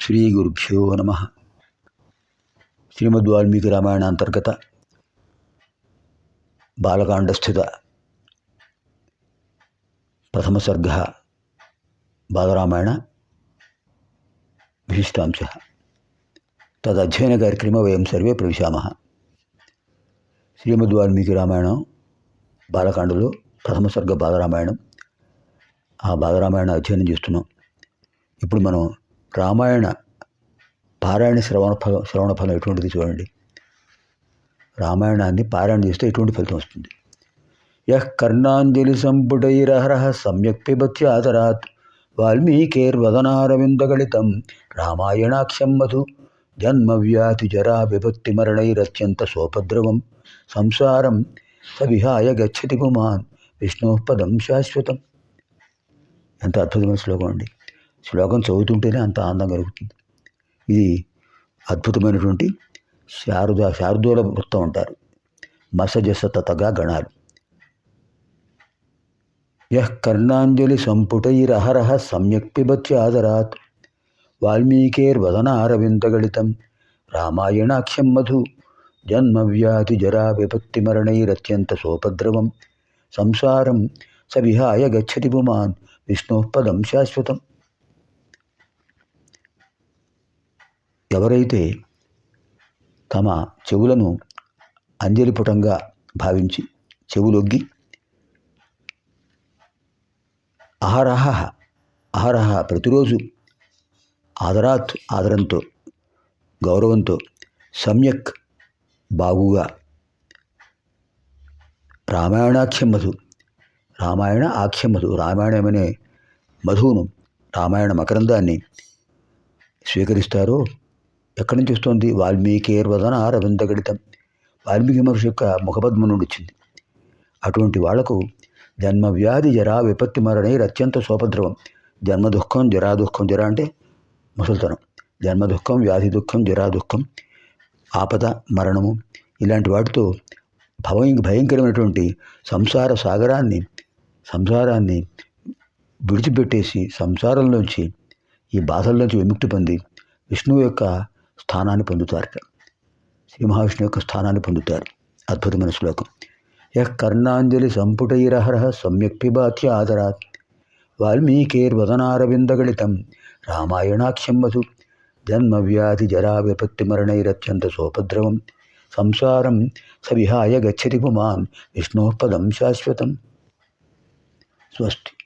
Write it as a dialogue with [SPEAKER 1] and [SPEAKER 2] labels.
[SPEAKER 1] శ్రీ గురుభ్యో నమ. శ్రీమద్ వాల్మీకి రామాయణ అంతర్గత బాలకాండస్థిత ప్రథమ సర్గ బాలరామాయణ విశిష్టాంశ. తదధ్యయన కార్యక్రమ వయం సర్వే ప్రవిశామ. శ్రీమద్ వాల్మీకి రామాయణం బాలకాండలో ప్రథమ సర్గ బాలరామాయణం ఆ బాలరామాయణ అధ్యయనం చేస్తున్నాం. ఇప్పుడు మనం రామాయణ పారాయణ శ్రవణ ఫలం శ్రవణ ఫలం ఎటువంటిది చూడండి. రామాయణాన్ని పారాయణ చేస్తే ఎటువంటి ఫలితం వస్తుంది? యహ్ కర్ణాంజలి సంపుటైరహరహ సమ్యక్ పిబత్యాదరాత్ వాల్మీకేర్వదనారవిందగళితం రామాయణాఖ్యం మధు జన్మవ్యాధి జరా విభక్తి మరణైరత్యంత సోపద్రవం సంసారం సవిహాయ గచ్చతి పుమాన్ విష్ణోపదం శాశ్వతం. ఎంత అద్భుతమైన శ్లోకం అండి. శ్లోకం చదువుతుంటేనే అంత ఆనందం కలుగుతుంది. ఇది అద్భుతమైనటువంటి శారద శారదూల వృత్తం అంటారు. మసజస తతగా గణాలు. యహ్ కర్ణాంజలి సంపుటైరహరః సమ్యక్ పిబత్యాదరాత్ వాల్మీకేర్వదనారవిందగళితం. రామాయణాఖ్యం మధు. జన్మవ్యాధి జరా విపత్తి మరణైరత్యంత సోపద్రవం. సంసారం స విహాయ గచ్చతి పుమాన్. విష్ణోపదం శాశ్వతం. ఎవరైతే తమ చెవులను అంజలిపుటంగా భావించి చెవులొగ్గి అహరహ అహరహ ప్రతిరోజు ఆదరాత్ ఆదరంతో గౌరవంతో సమ్యక్ బాగుగా రామాయణాఖ్యం మధు రామాయణ ఆఖ్యం మధు రామాయణమనే మధువును రామాయణ మకరందాన్ని స్వీకరిస్తారో? ఎక్కడి నుంచి వస్తుంది? వాల్మీకేర్వదన రవిందగడితం వాల్మీకి మహర్షి యొక్క ముఖపద్మ నుండి వచ్చింది అటువంటి వాళ్ళకు జన్మ వ్యాధి జరా విపత్తి మరణే అత్యంత సోపద్రవం. జన్మ దుఃఖం జరా దుఃఖం జరా అంటే ముసలితనం. జన్మ దుఃఖం వ్యాధి దుఃఖం జరా దుఃఖం ఆపద మరణము ఇలాంటి వాటితో భయం భయంకరమైనటువంటి సంసార సాగరాన్ని సంసారాన్ని విడిచిపెట్టేసి సంసారంలోంచి ఈ బాధల్లోంచి విముక్తి పొంది విష్ణువు యొక్క స్థానాన్ని పొందుతారట. శ్రీ మహావిష్ణువు యొక్క స్థానాన్ని పొందుతారు. అద్భుతమైన శ్లోకం. యః కర్ణాంజలి సంపుటైరహరః సమ్యక్ పిబాత్య ఆదరాత్. వాల్మీకేర్వదనారవిందగళితం రామాయణాఖ్యం వసు. జన్మవ్యాధి జరా విపత్తి మరణైరత్యంత సోపద్రవం. సంసారం సవిహాయ గచ్చతి పుమాన్ విష్ణోపదం శాశ్వతం. स्वस्ति